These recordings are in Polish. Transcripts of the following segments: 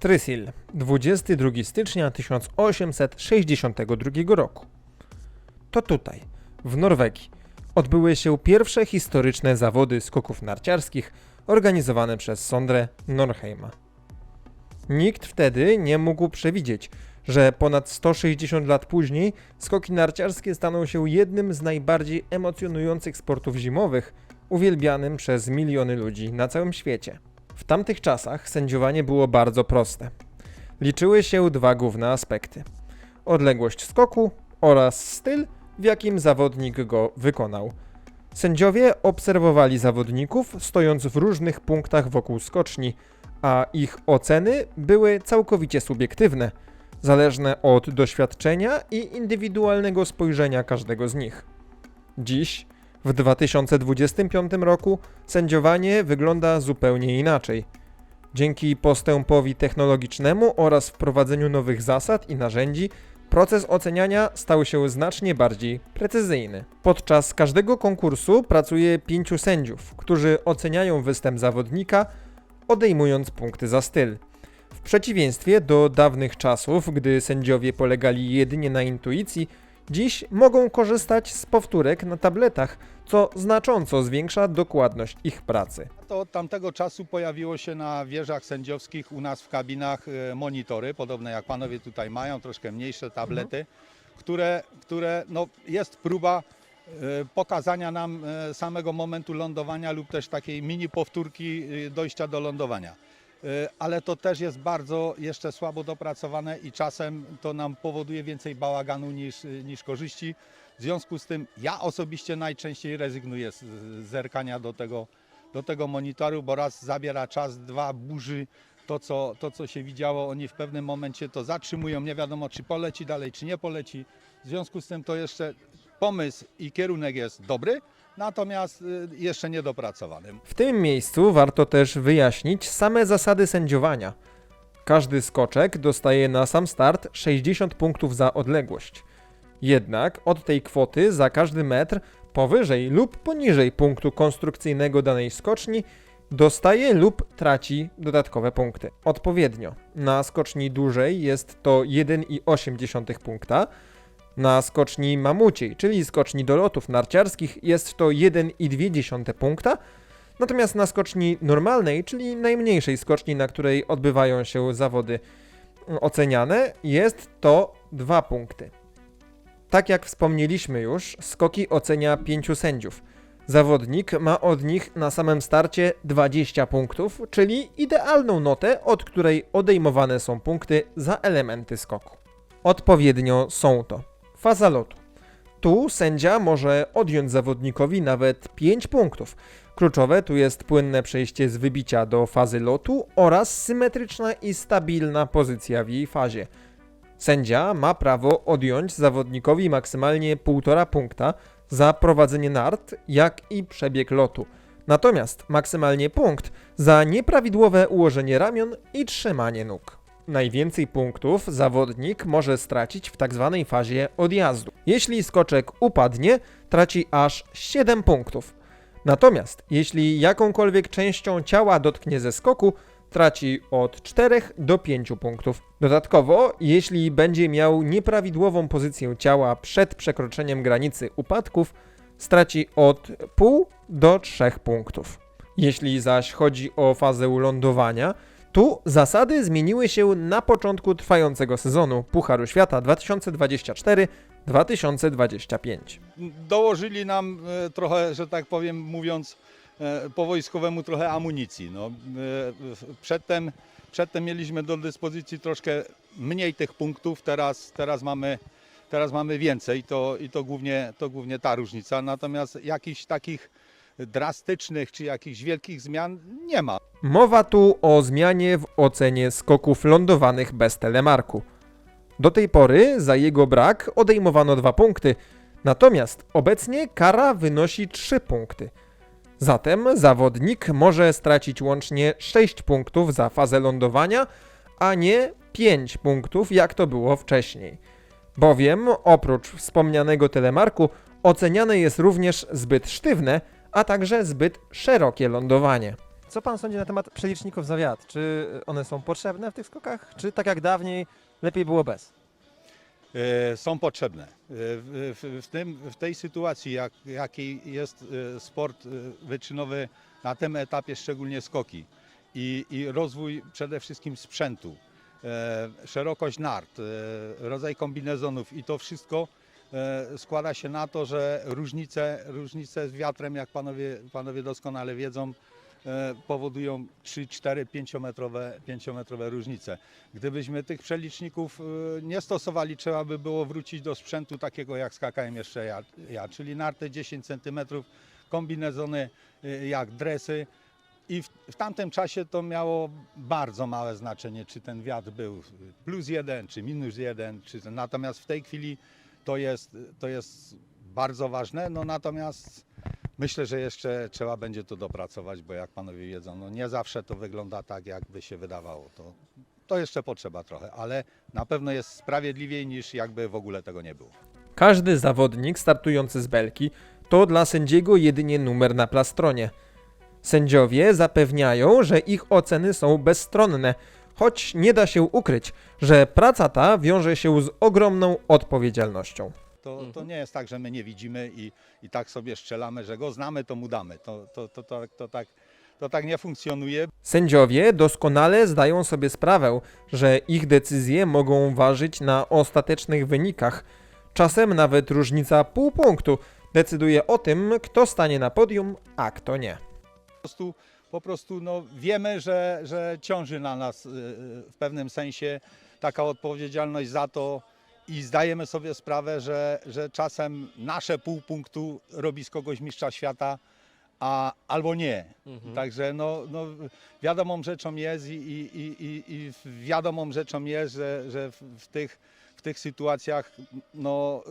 Trysil, 22 stycznia 1862 roku. To tutaj, w Norwegii, odbyły się pierwsze historyczne zawody skoków narciarskich organizowane przez Sondre Norheima. Nikt wtedy nie mógł przewidzieć, że ponad 160 lat później skoki narciarskie staną się jednym z najbardziej emocjonujących sportów zimowych, uwielbianym przez miliony ludzi na całym świecie. W tamtych czasach sędziowanie było bardzo proste. Liczyły się dwa główne aspekty: odległość skoku oraz styl, w jakim zawodnik go wykonał. Sędziowie obserwowali zawodników, stojąc w różnych punktach wokół skoczni, a ich oceny były całkowicie subiektywne, zależne od doświadczenia i indywidualnego spojrzenia każdego z nich. Dziś, w 2025 roku, sędziowanie wygląda zupełnie inaczej. Dzięki postępowi technologicznemu oraz wprowadzeniu nowych zasad i narzędzi, proces oceniania stał się znacznie bardziej precyzyjny. Podczas każdego konkursu pracuje pięciu sędziów, którzy oceniają występ zawodnika, odejmując punkty za styl. W przeciwieństwie do dawnych czasów, gdy sędziowie polegali jedynie na intuicji, dziś mogą korzystać z powtórek na tabletach, co znacząco zwiększa dokładność ich pracy. To od tamtego czasu pojawiło się na wieżach sędziowskich u nas w kabinach e, monitory, podobne jak panowie tutaj mają, troszkę mniejsze tablety, które, które no, jest próba e, pokazania nam e, samego momentu lądowania lub też takiej mini powtórki dojścia do lądowania. E, Ale to też jest bardzo jeszcze słabo dopracowane i czasem to nam powoduje więcej bałaganu niż, niż korzyści. W związku z tym ja osobiście najczęściej rezygnuję z zerkania do tego, do tego monitoru, bo raz zabiera czas, dwa burzy to co, to, co się widziało. Oni w pewnym momencie to zatrzymują, nie wiadomo czy poleci dalej, czy nie poleci. W związku z tym to jeszcze pomysł i kierunek jest dobry, natomiast y, jeszcze niedopracowany. W tym miejscu warto też wyjaśnić same zasady sędziowania. Każdy skoczek dostaje na sam start 60 punktów za odległość. Jednak od tej kwoty za każdy metr powyżej lub poniżej punktu konstrukcyjnego danej skoczni dostaje lub traci dodatkowe punkty. Odpowiednio. Na skoczni dużej jest to 1,8 punkta, na skoczni mamuciej, czyli skoczni do lotów narciarskich jest to 1,2 punkta, natomiast na skoczni normalnej, czyli najmniejszej skoczni, na której odbywają się zawody oceniane, jest to 2 punkty. Tak jak wspomnieliśmy już, skoki ocenia pięciu sędziów. Zawodnik ma od nich na samym starcie 20 punktów, czyli idealną notę, od której odejmowane są punkty za elementy skoku. Odpowiednio są to faza lotu. Tu sędzia może odjąć zawodnikowi nawet 5 punktów. Kluczowe tu jest płynne przejście z wybicia do fazy lotu oraz symetryczna i stabilna pozycja w jej fazie. Sędzia ma prawo odjąć zawodnikowi maksymalnie 1,5 punkta za prowadzenie nart, jak i przebieg lotu. Natomiast maksymalnie punkt za nieprawidłowe ułożenie ramion i trzymanie nóg. Najwięcej punktów zawodnik może stracić w tzw. fazie odjazdu. Jeśli skoczek upadnie, traci aż 7 punktów. Natomiast jeśli jakąkolwiek częścią ciała dotknie ze skoku, traci od 4 do 5 punktów. Dodatkowo, jeśli będzie miał nieprawidłową pozycję ciała przed przekroczeniem granicy upadków, straci od pół do 3 punktów. Jeśli zaś chodzi o fazę lądowania, tu zasady zmieniły się na początku trwającego sezonu Pucharu Świata 2024-2025. Dołożyli nam e, trochę, że tak powiem, mówiąc e, po wojskowemu, trochę amunicji. No, e, przedtem, przedtem mieliśmy do dyspozycji troszkę mniej tych punktów, teraz, teraz, mamy, teraz mamy więcej to, i to głównie, to głównie ta różnica. Natomiast jakichś takich drastycznych czy jakichś wielkich zmian nie ma. Mowa tu o zmianie w ocenie skoków lądowanych bez telemarku. Do tej pory za jego brak odejmowano 2 punkty, natomiast obecnie kara wynosi 3 punkty. Zatem zawodnik może stracić łącznie 6 punktów za fazę lądowania, a nie 5 punktów jak to było wcześniej. Bowiem oprócz wspomnianego telemarku oceniane jest również zbyt sztywne, a także zbyt szerokie lądowanie. Co pan sądzi na temat przeliczników za wiatr? Czy one są potrzebne w tych skokach, czy tak jak dawniej lepiej było bez? E, są potrzebne. E, W, tym, w tej sytuacji, jak, jakiej jest e, sport wyczynowy na tym etapie, szczególnie skoki i, i rozwój przede wszystkim sprzętu, szerokość nart, rodzaj kombinezonów i to wszystko składa się na to, że różnice, różnice z wiatrem, jak panowie, panowie doskonale wiedzą, e, powodują 3, 4, 5-metrowe, 5-metrowe różnice. Gdybyśmy tych przeliczników e, nie stosowali, trzeba by było wrócić do sprzętu takiego jak skakałem jeszcze ja, ja czyli narty 10 cm, kombinezony e, jak dresy. I w, w tamtym czasie to miało bardzo małe znaczenie, czy ten wiatr był plus jeden, czy minus jeden. Czy, natomiast w tej chwili to jest, to jest bardzo ważne. No natomiast myślę, że jeszcze trzeba będzie to dopracować, bo jak panowie wiedzą, no nie zawsze to wygląda tak, jakby się wydawało. To, to jeszcze potrzeba trochę, ale na pewno jest sprawiedliwiej niż jakby w ogóle tego nie było. Każdy zawodnik startujący z belki to dla sędziego jedynie numer na plastronie. Sędziowie zapewniają, że ich oceny są bezstronne, choć nie da się ukryć, że praca ta wiąże się z ogromną odpowiedzialnością. To, to nie jest tak, że my nie widzimy i, i tak sobie strzelamy, że go znamy, to mu damy. To, to, to, to, to, tak, to tak nie funkcjonuje. Sędziowie doskonale zdają sobie sprawę, że ich decyzje mogą ważyć na ostatecznych wynikach. Czasem nawet różnica pół punktu decyduje o tym, kto stanie na podium, a kto nie. Po prostu, po prostu no, wiemy, że, że ciąży na nas y, y, w pewnym sensie taka odpowiedzialność za to i zdajemy sobie sprawę, że, że czasem nasze pół punktu robi z kogoś mistrza świata, a, albo nie. Także no, no, wiadomą rzeczą jest i, i, i, i- i wiadomą rzeczą jest, że, że w, w, tych, w tych sytuacjach no,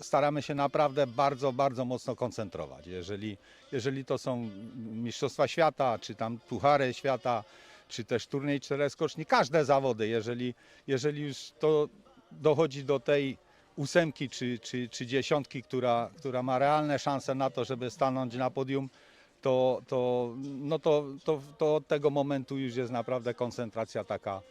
y, staramy się naprawdę bardzo, bardzo mocno koncentrować. Jeżeli, jeżeli to są Mistrzostwa Świata, czy tam Puchary Świata, czy też turniej cztereskoczni, każde zawody, jeżeli, jeżeli już to dochodzi do tej ósemki czy, czy, czy dziesiątki, która, która ma realne szanse na to, żeby stanąć na podium, to, to, no to, to, to od tego momentu już jest naprawdę koncentracja taka,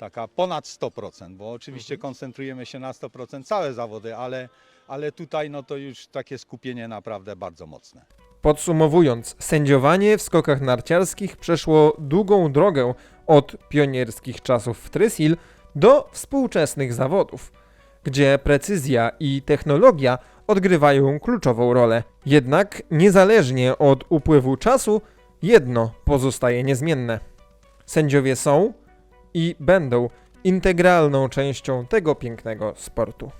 taka ponad 100%, bo oczywiście koncentrujemy się na 100% całe zawody, ale, ale tutaj no to już takie skupienie naprawdę bardzo mocne. Podsumowując, sędziowanie w skokach narciarskich przeszło długą drogę od pionierskich czasów w Trysil do współczesnych zawodów, gdzie precyzja i technologia odgrywają kluczową rolę. Jednak niezależnie od upływu czasu, jedno pozostaje niezmienne. Sędziowie są i będą integralną częścią tego pięknego sportu.